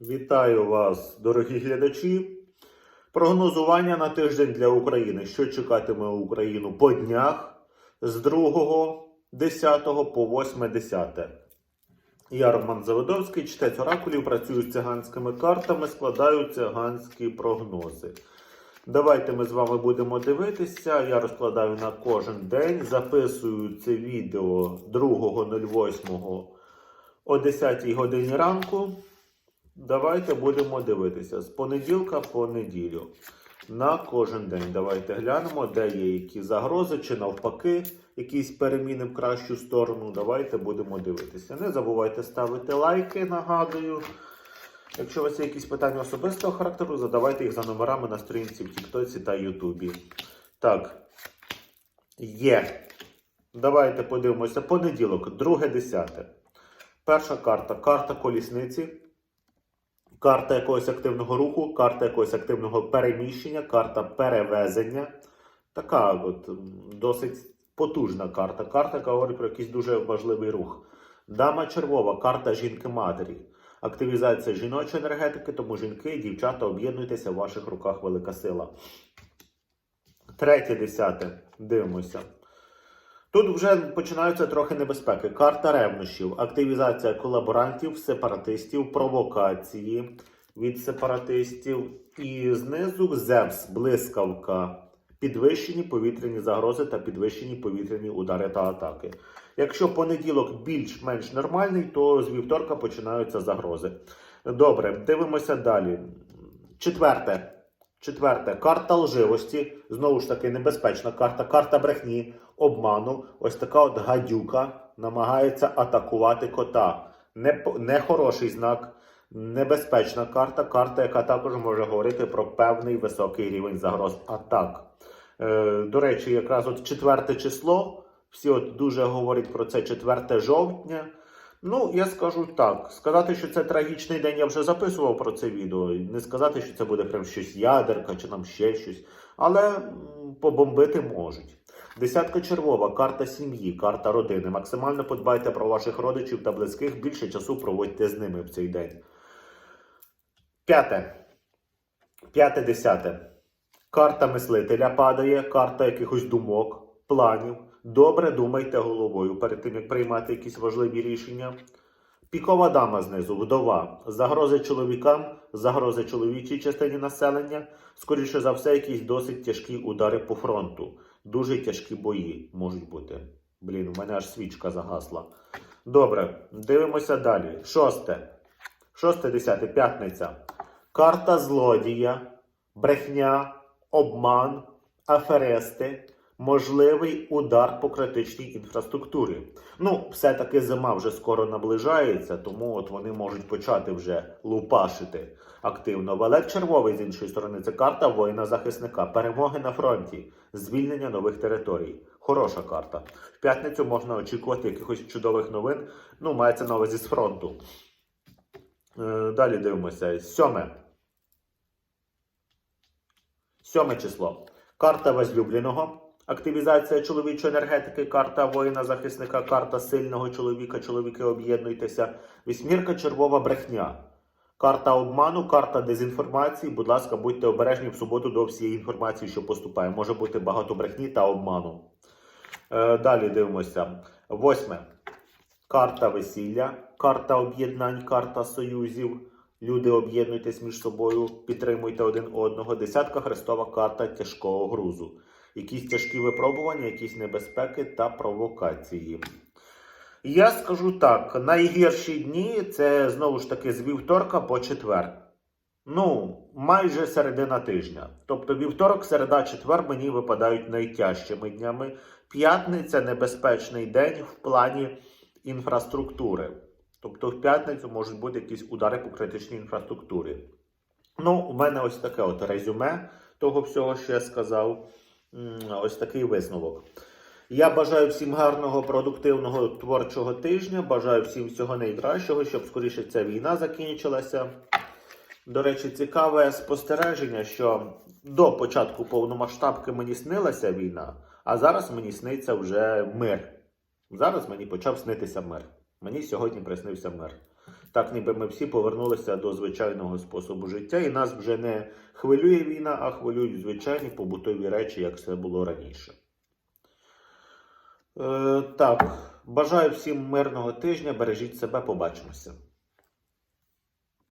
Вітаю вас, дорогі глядачі. Прогнозування на тиждень для України. Що чекатиме Україну по днях з 2.10 по 8.10. Я Роман Заводовський, читець оракулів, працюю з циганськими картами, складаю циганські прогнози. Давайте ми з вами будемо дивитися. Я розкладаю на кожен день. Записую це відео 2.08 о 10 годині ранку. Давайте будемо дивитися з понеділка по неділю. На кожен день давайте глянемо, де є які загрози, чи навпаки, якісь переміни в кращу сторону. Давайте будемо дивитися. Не забувайте ставити лайки, нагадую. Якщо у вас є якісь питання особистого характеру, задавайте їх за номерами на сторінці в Тіктоці та Ютубі. Так, є. Давайте подивимося. Понеділок, друге десяте. Перша карта карта колісниці. Карта якогось активного руху, карта якогось активного переміщення, карта перевезення. Така от досить потужна карта. Карта, яка говорить про якийсь дуже важливий рух. Дама червова, карта жінки-матері. Активізація жіночої енергетики, тому жінки і дівчата об'єднуйтеся в ваших руках велика сила. Третє десяте. Дивимося. Тут вже починаються трохи небезпеки. Карта ревнощів, активізація колаборантів, сепаратистів, провокації від сепаратистів. І знизу Зевс, блискавка, підвищені повітряні загрози та підвищені повітряні удари та атаки. Якщо понеділок більш-менш нормальний, то з вівторка починаються загрози. Добре, дивимося далі. Четверте. Четверте, карта лживості. Знову ж таки, небезпечна карта, карта брехні, обману. Ось така от гадюка намагається атакувати кота. Не, по- не знак, небезпечна карта, карта, яка також може говорити про певний високий рівень загроз атак. Е, до речі, якраз от четверте число. Всі от дуже говорять про це 4 жовтня. Ну, я скажу так. Сказати, що це трагічний день, я вже записував про це відео. Не сказати, що це буде прям щось ядерка чи нам ще щось. Але побомбити можуть. Десятка червова, карта сім'ї, карта родини. Максимально подбайте про ваших родичів та близьких. Більше часу проводьте з ними в цей день. П'яте. П'яте десяте. Карта мислителя падає, карта якихось думок, планів. Добре думайте головою перед тим, як приймати якісь важливі рішення. Пікова дама знизу, вдова, загрози чоловікам, загрози чоловічій частині населення. Скоріше за все, якісь досить тяжкі удари по фронту. Дуже тяжкі бої можуть бути. Блін, у мене аж свічка загасла. Добре, дивимося далі. Шосте. Шосте, десяте, п'ятниця. Карта злодія, брехня, обман, аферисти, можливий удар по критичній інфраструктурі. Ну, все-таки зима вже скоро наближається, тому от вони можуть почати вже лупашити активно. Валет червовий з іншої сторони це карта воїна-захисника, перемоги на фронті, звільнення нових територій. Хороша карта. В п'ятницю можна очікувати якихось чудових новин. Ну, мається на увазі з фронту. Е, Далі дивимося. Сьоме. Сьоме число. Карта возлюбленого. Активізація чоловічої енергетики, карта воїна-захисника, карта сильного чоловіка. Чоловіки об'єднуйтеся. Вісьмірка червова брехня. Карта обману, карта дезінформації. Будь ласка, будьте обережні в суботу до всієї інформації, що поступає. Може бути багато брехні та обману. Е, далі дивимося. Восьме. Карта весілля, карта об'єднань, карта союзів. Люди об'єднуйтесь між собою, підтримуйте один одного. Десятка хрестова карта тяжкого грузу. Якісь тяжкі випробування, якісь небезпеки та провокації. Я скажу так: найгірші дні це знову ж таки з вівторка по четвер. Ну, майже середина тижня. Тобто вівторок, середа, четвер мені випадають найтяжчими днями. П'ятниця небезпечний день в плані інфраструктури. Тобто в п'ятницю можуть бути якісь удари по критичній інфраструктурі. Ну, у мене ось таке от резюме того всього, що я сказав. Ось такий висновок. Я бажаю всім гарного, продуктивного творчого тижня. Бажаю всім всього найкращого, щоб скоріше ця війна закінчилася. До речі, цікаве спостереження, що до початку повномасштабки мені снилася війна, а зараз мені сниться вже мир. Зараз мені почав снитися мир. Мені сьогодні приснився мир. Так, ніби ми всі повернулися до звичайного способу життя, і нас вже не хвилює війна, а хвилюють звичайні побутові речі, як це було раніше. Е, так, бажаю всім мирного тижня. Бережіть себе, побачимося.